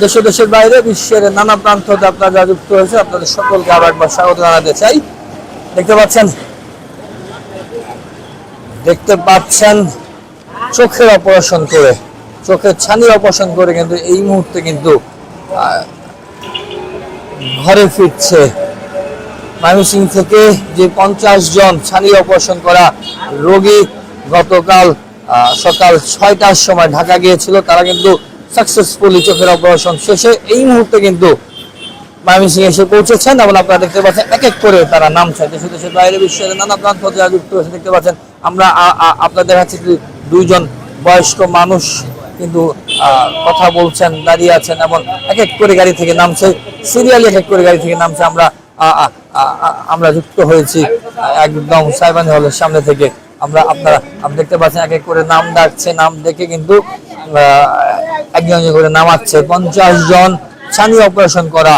দেশ দেশের বাইরে, বিশ্বের নানা প্রান্ত আপনারা যারা যুক্ত হয়েছে, আপনাদের সকলকে আবার একবার স্বাগত জানাতে চাই। দেখতে পাচ্ছেন? দেখতে পাচ্ছেন? চোখের অপারেশন করে, চোখের ছানির অপারেশন করে কিন্তু এই মুহূর্তে কিন্তু ঘরে ফিরছে। ময়মনসিংহ থেকে যে পঞ্চাশ জন ছানির অপারেশন করা রোগী গতকাল সকাল ছয়টার সময় ঢাকা গিয়েছিল, তারা কিন্তু সাকসেসফুলি চোখের অপারেশন শেষে এই মুহূর্তে কিন্তু ময়মনসিংহ এসে পৌঁছেছেন এবং আপনারা দেখতে পাচ্ছেন এক এক করে তারা নামছে দেশে দেশের বাইরে বিশ্বের নানা প্রান্ত যারা যুক্ত হয়েছে, দেখতে পাচ্ছেন আমরা আপনাদের কাছে দুইজন বয়স্ক মানুষ কিন্তু কথা বলছেন, দাঁড়িয়ে আছেন এবং এক এক করে গাড়ি থেকে নামছে, সিরিয়ালি এক এক করে গাড়ি থেকে নামছে আমরা আমরা যুক্ত হয়েছি একদম সাইবানি হলের সামনে থেকে। আমরা আপনারা, আপনি দেখতে পাচ্ছেন এক এক করে নাম ডাকছে, নাম দেখে কিন্তু একজন করে নামাচ্ছে। পঞ্চাশ জন ছানি অপারেশন করা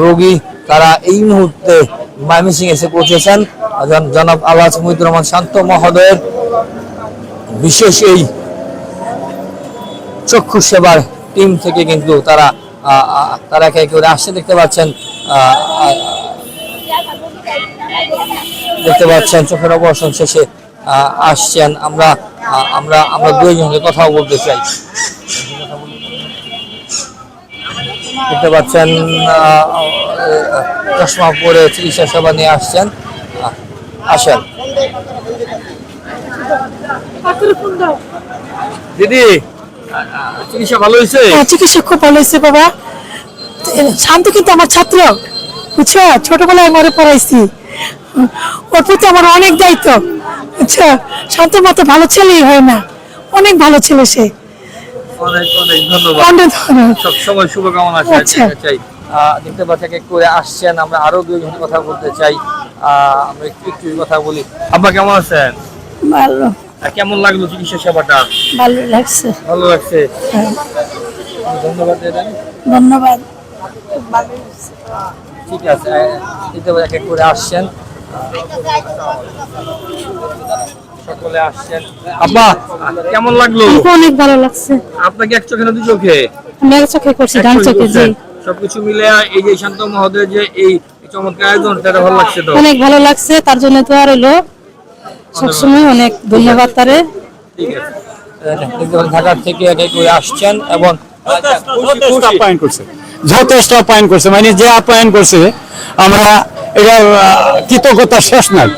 রোগী তারা এই মুহূর্তে ময়মনসিং এসে পৌঁছেছেন। জন- জনাব আলহাজ মুহিদুর রহমান শান্ত মহোদয়ের বিশেষ এই চক্ষু সেবার টিম থেকে কিন্তু তারা তারা একে একে আসছে। দেখতে পাচ্ছেন দেখতে পাচ্ছেন, চোখের অপারেশন শেষে আসছেন। আমরা আমরা আমরা দুইজনকে কথা বলতে চাই। দেখতে পাচ্ছেন চশমা পরে চিকিৎসা সেবা নিয়ে আসছেন। আসেন। দিদি চিকিৎসা ভালো হয়েছে? হ্যাঁ, চিকিৎসা খুব ভালো হয়েছে বাবা। শান্ত কিন্তু আমার ছাত্র। বুঝছ? ছোটবেলায় মরে পড়াইছি। ওর প্রতি আমার অনেক দায়িত্ব। আচ্ছা শান্ত মতো ভালো ছেলেই হয় না। অনেক ভালো ছেলে সে। অনেক অনেক ধন্যবাদ। অনেক ধন্যবাদ। সব সময় শুভকামনা চাই- আচ্ছা। দেখতে পাচ্ছি এক করে আসছেন। আমরা আরও দুজন কথা বলতে চাই। আমরা একটু একটু কথা বলি। আব্বা কেমন আছেন? ভালো। কেমন লাগল চিকিৎসা সেবাটা? ভালো লাগছে। ভালো লাগছে। হ্যাঁ, ধন্যবাদ ধন্যবাদ। ঠিক আছে। এক এক করে আসছেন। সকলে আসছেন। আব্বা কেমন লাগল? অনেক ভালো লাগছে। আপনাকে এক চোখে না দু চোখে? আমি এক চোখে করছি ডান চোখে জি। সবকিছু মিলে এই যে শান্ত মহোদয় যে এই চমৎকার আয়োজন সেটা ভালো লাগছে তো? অনেক ভালো লাগছে তার জন্য তো আর হলো সবসময় অনেক ধন্যবাদ তারে। ঠিক আছে। ঢাকার থেকে এক এক করে আসছেন এবং যথেষ্ট আপ্যায়ন করছে। যথেষ্ট আপ্যায়ন করছে। মানে যে আপ্যায়ন করছে আমরা এটা কৃতজ্ঞতা শেষ নাই।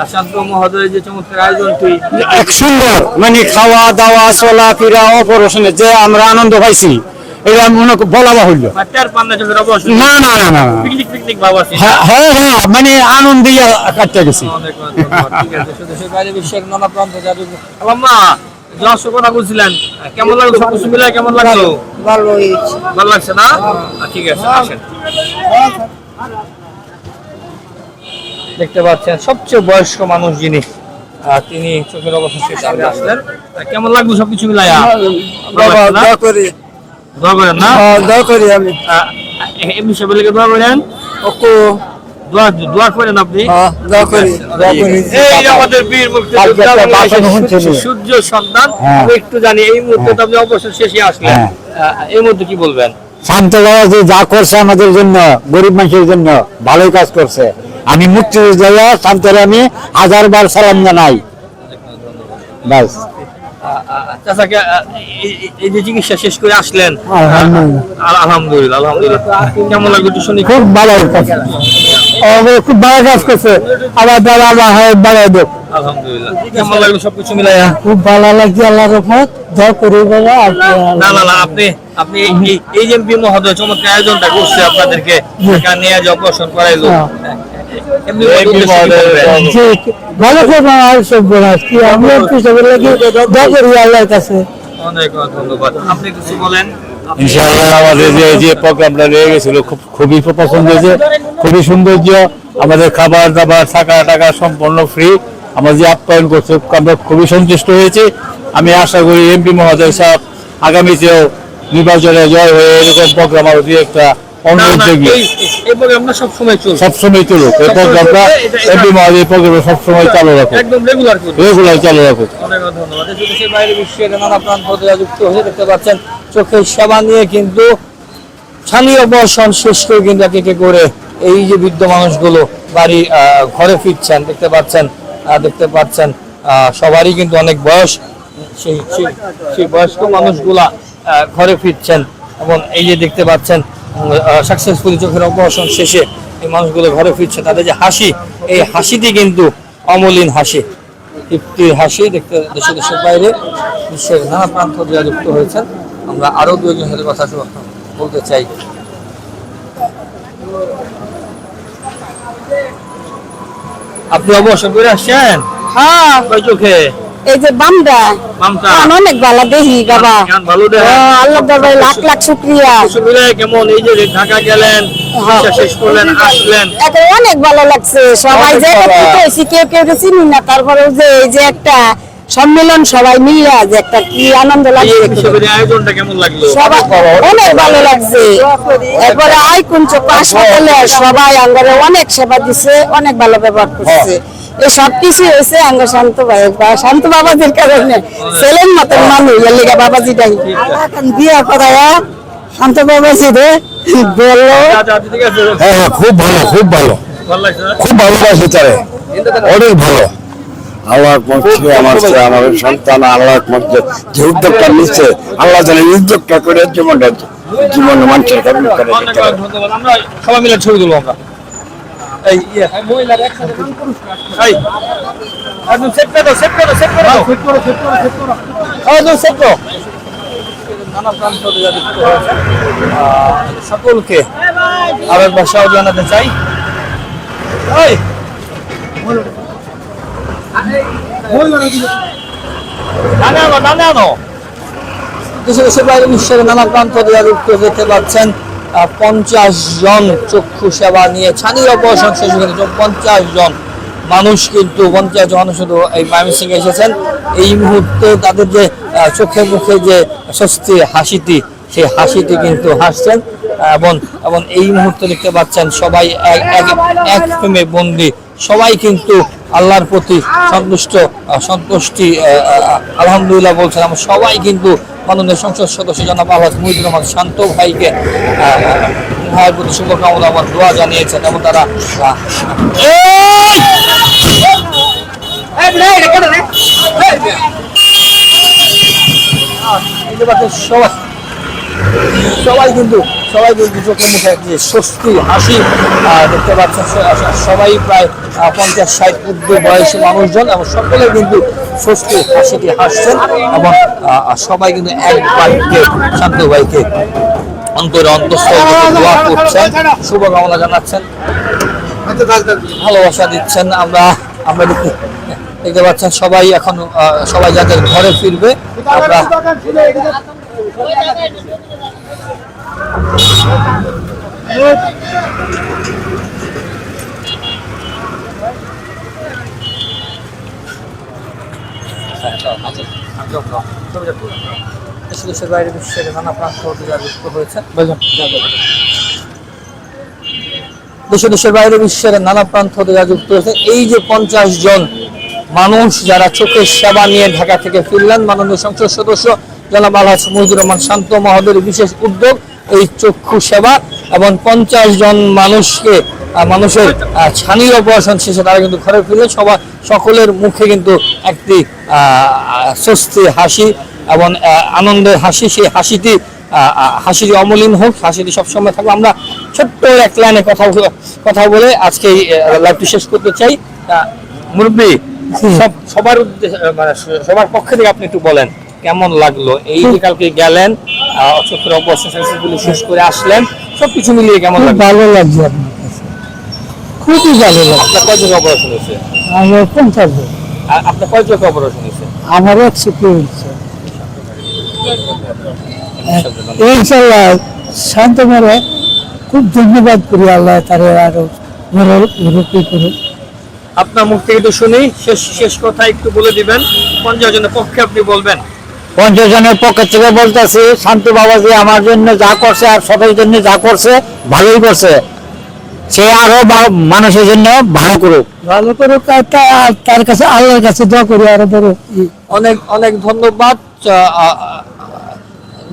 আর শান্ত মহোদয় যে চমৎকার আয়োজনটি এক সুন্দর মানে খাওয়া দাওয়া চলা ফিরা অপারেশনে যে আমরা আনন্দ পাইছি এটা মনে বলা বাহুল্য। না না না না হ্যাঁ হ্যাঁ হ্যাঁ, মানে আনন্দে কাটতে গেছি। অনেক অনেক ধন্যবাদ। ঠিক আছে শুধু সে বাইরে বিশ্বের নানা প্রান্ত যাবে। আল্লাহ যশ কথা বলছিলেন কেমন লাগল সব মিলে কেমন লাগল? ভালো ভালো লাগছে না? ঠিক আছে আসেন। দেখতে পাচ্ছেন সবচেয়ে বয়স্ক মানুষ যিনি তিনি চোখের অবস্থা শেষ সামনে আসলেন। কেমন লাগল সবকিছু মিলাইয়া? ভালো করি। দোয়া করেন না? দোয়া করি আমি। এমনি সবাই লেগে দোয়া করেন? ওকু দোয়া দোয়া করেন আপনি? দোয়া করি। দোয়া করি। এই আমাদের বীর সূর্য- সন্তান হ্যাঁ। একটু জানি এই মুহূর্তে তো আপনি অবসর শেষে আসলেন। হ্যাঁ। এই মুহূর্তে কি বলবেন? শান্ত যে যা করছে আমাদের জন্য গরিব মানুষের জন্য ভালোই কাজ করছে। আমি মুক্তিযোদ্ধা শান্তের আমি হাজার বার সালাম জানাই। বাস। চাচাকে এই- যে চিকিৎসা শেষ করে আসলেন আলহামদুলিল্লাহ। আলহামদুলিল্লাহ আলহামদুলিল্লাহ। কেমন লাগল একটু শুনি? খুব ভালো কাজ। খুব ভালো কাজ করছে। আবার দাদা আবার হয় বাড়াই দেব। আলহামদুলিল্লাহ। কেমন লাগল সবকিছু মিলাইয়া? খুব ভালো লাগছে আল্লাহর রহমত। দোয়া করি বাবা না না না আপনি আপনি এই- এমপি মহোদয় চমৎকার আয়োজনটা করছে আপনাদেরকে। নিয়ে যে অপারেশন করাইলো। ভালো করে আর সব কি আমরা পিছনে লাগি দোয়া করি আল্লাহর কাছে। অনেক অনেক ধন্যবাদ। আপনি কিছু বলেন? ইনশাআল্লাহ আমাদের যে যে প্রোগ্রামটা রয়ে গেছিল খুব খুবই পছন্দ হয়েছে খুবই সৌন্দর্য। আমাদের খাবার দাবার থাকা টাকা সম্পূর্ণ ফ্রি আমরা যে আপ্যায়ন করছে আমরা খুবই সন্তুষ্ট হয়েছি। আমি আশা করি এমপি মহোদয় সাহেব আগামীতেও নির্বাচনে জয় হয়ে এরকম প্রোগ্রাম আরও দুই একটা এই- সবসময় এই প্রোগ্রামটা সবসময় চালু একদম রেগুলার রেগুলার চালু রাখুক অনেক অনেক ধন্যবাদ বাইরে বিশ্বের নানা প্রান্ত যুক্ত হয়ে দেখতে পাচ্ছেন চোখের সেবা নিয়ে কিন্তু শেষ করে কিন্তু এক করে এই যে বৃদ্ধ মানুষগুলো বাড়ি ঘরে ফিরছেন দেখতে পাচ্ছেন আহ, দেখতে পাচ্ছেন সবারই কিন্তু অনেক বয়স। সেই সেই- বয়স্ক মানুষগুলা ঘরে ফিরছেন এবং এই যে দেখতে পাচ্ছেন সাকসেসফুলি চোখের অপারেশন শেষে এই মানুষগুলো ঘরে ফিরছে তাদের যে হাসি এই হাসিটি কিন্তু অমলিন হাসি। তৃপ্তির হাসি দেখতে দেশে দেশের বাইরে বিশ্বের নানা প্রান্ত দিয়ে যুক্ত হয়েছেন। আমরা আরও দুজন সাথে কথা বলতে চাই। আপনি অবসর করে আসছেন? হ্যাঁ। চোখে। এই যে বামটা অনেক ভালো দেখি বাবা। আল্লাহ বাবা লাখ লাখ শুক্রিয়া। কেমন এই যে ঢাকা গেলেন হ্যাঁ। অনেক ভালো লাগছে। সবাই যে হয়েছি কেউ কেউ চিনি না। তারপরে যে এই যে একটা সম্মেলন সবাই মিলে যে একটা কি আনন্দ লাগছে সবাই অনেক ভালো লাগছে। এরপরে হাসপাতালে সবাই আঙ্গারে অনেক সেবা দিছে অনেক ভালো ব্যবহার করছে। এই সব কিছু হয়েছে আঙ্গ শান্ত ভাই বা শান্ত বাবাজির কারণে। ছেলের মতন মানুষ এর লেগে বাবাজিটাই বিয়া করায়া শান্ত বাবাজি রে বলল হ্যাঁ হ্যাঁ খুব ভালো খুব ভালো। ভালো লাগছে না? খুব ভালোবাসে তারে। অনেক ভালো। আল্লাহ মধ্যে আমার আমার সন্তান আল্লাহ মধ্যে যে উদ্যোগটা নিচ্ছে আল্লাহ যেন এই উদ্যোগটা করে জীবনটা জীবন মানুষের করে আমরা সবাই মিলে ছবি তুলবো আমরা। এই মহিলার একসাথে সেট করে দাও সেট করে সেট করে দাও। সেট নানা সকলকে আরেকবার স্বাগত জানাতে চাই। এই। ডানে আনো দেশে দেশে বাইরে নানা প্রান্ত দিয়ে যুক্ত দেখতে পাচ্ছেন পঞ্চাশ জন চক্ষু সেবা নিয়ে ছানি অপারেশন শেষ হয়ে গেছে। পঞ্চাশ জন মানুষ কিন্তু, পঞ্চাশ জন শুধু এই ময়মনসিং এসেছেন। এই মুহূর্তে তাদের যে চোখে মুখে যে স্বস্তি, হাসিটি, সেই হাসিটি কিন্তু হাসছেন। এবং এবং এই মুহূর্তে দেখতে পাচ্ছেন সবাই এক, এক- প্রেমে বন্দি। সবাই কিন্তু আল্লাহর প্রতি সন্তুষ্ট সন্তুষ্টি আলহামদুলিল্লাহ বলছেন। সবাই কিন্তু মাননীয় সংসদ সদস্য জনাব আল্লাহ মুহিদুর রহমান শান্ত ভাইকে ভাইয়ের প্রতি শুভকামনা, আমার দোয়া জানিয়েছেন এবং তারা সবাই সবাই কিন্তু সবাই কিন্তু চোখে মুখে যে স্বস্তি, হাসি দেখতে পাচ্ছেন, সবাই প্রায় পঞ্চাশ ষাট ঊর্ধ্ব বয়সী মানুষজন এবং সকলে কিন্তু স্বস্তি হাসিটি হাসছেন এবং সবাই কিন্তু এক বাক্যে শান্ত ভাইকে অন্তরে অন্তঃস্থল করছেন, শুভকামনা জানাচ্ছেন, ভালোবাসা দিচ্ছেন আমরা আমরা দেখতে পাচ্ছেন সবাই এখন সবাই যাদের ঘরে ফিরবে, আমরা দেশে দেশে দেশের বাইরে বিশ্বের নানা প্রান্ত যারা যুক্ত হয়েছে, এই যে পঞ্চাশ জন মানুষ যারা চোখের সেবা নিয়ে ঢাকা থেকে ফিরলেন মাননীয় সংসদ সদস্য জনাব আলহাজ মুহিদুর রহমান শান্ত মহোদয়ের বিশেষ উদ্যোগ, এই চক্ষু সেবা এবং পঞ্চাশ জন মানুষকে মানুষের আহ, ছানি অপারেশন শেষে তারা কিন্তু ঘরে ফিরলেন। সবার সকলের মুখে কিন্তু একটি স্বস্তি হাসি এবং আনন্দের হাসি। সেই হাসিটি হাসিটি অমলিন হোক হাসিটি সবসময় থাকবে আমরা ছোট্ট এক লাইনে কথা কথা বলে আজকে এই লাইভটি শেষ করতে চাই। আহ, মুরব্বী সব সবার উদ্দেশ্যে মানে সবার পক্ষে থেকে আপনি একটু বলেন কেমন লাগল? এই যে কালকে গেলেন আহ, চোখের অপারেশন সাকসেসফুলি শেষ করে আসলেন সবকিছু মিলিয়ে কেমন ভালো লাগল ভালো লাগছে আপনার কাছে খুবই ভালো লাগছে আপনার কয় চোখে অপারেশন হয়েছে আমার পঞ্চাশ জন। আপনার কয় চোখে অপারেশন হয়েছে? আমার একশো কি হয়েছে। ইনশাল্লাহ। শান্ত মেরে খুব ধন্যবাদ করি আল্লাহ তার আরও রূপী করুক। আপনার মুখ থেকে তো শুনি শেষ শেষ কথা একটু বলে দিবেন। পঞ্চাশ জনের পক্ষে আপনি বলবেন। পঞ্চাশ জনের পক্ষ থেকে বলতেছি শান্ত বাবাজি আমার জন্য যা করছে আর সবাই জন্য যা করছে ভালোই করছে। সে আরও মানুষের জন্য ভালো করুক। ভালো করুক তার কাছে আল্লাহর কাছে দোয়া করি আরও ধরো অনেক অনেক ধন্যবাদ।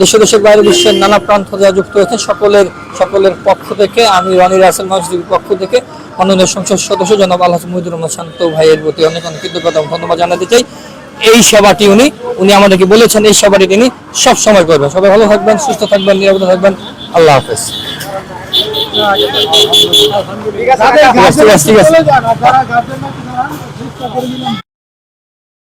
দেশে দেশের বাইরে বিশ্বের নানা প্রান্ত যারা যুক্ত হয়েছে সকলের সকলের পক্ষ থেকে আমি রনি রাসেল মসজিদের পক্ষ থেকে মাননীয় সংসদ সদস্য জনাব আল্লাহ মুহিদুর রহমান শান্ত ভাইয়ের প্রতি অনেক অনেক কৃতজ্ঞতা ধন্যবাদ জানাতে চাই। এই সেবাটি উনি উনি আমাদেরকে বলেছেন এই সেবাটি তিনি সব সময় করবেন। সবাই ভালো থাকবেন সুস্থ থাকবেন নিরাপদে থাকবেন। আল্লাহ হাফেজ। ঠিক আছে ঠিক আছে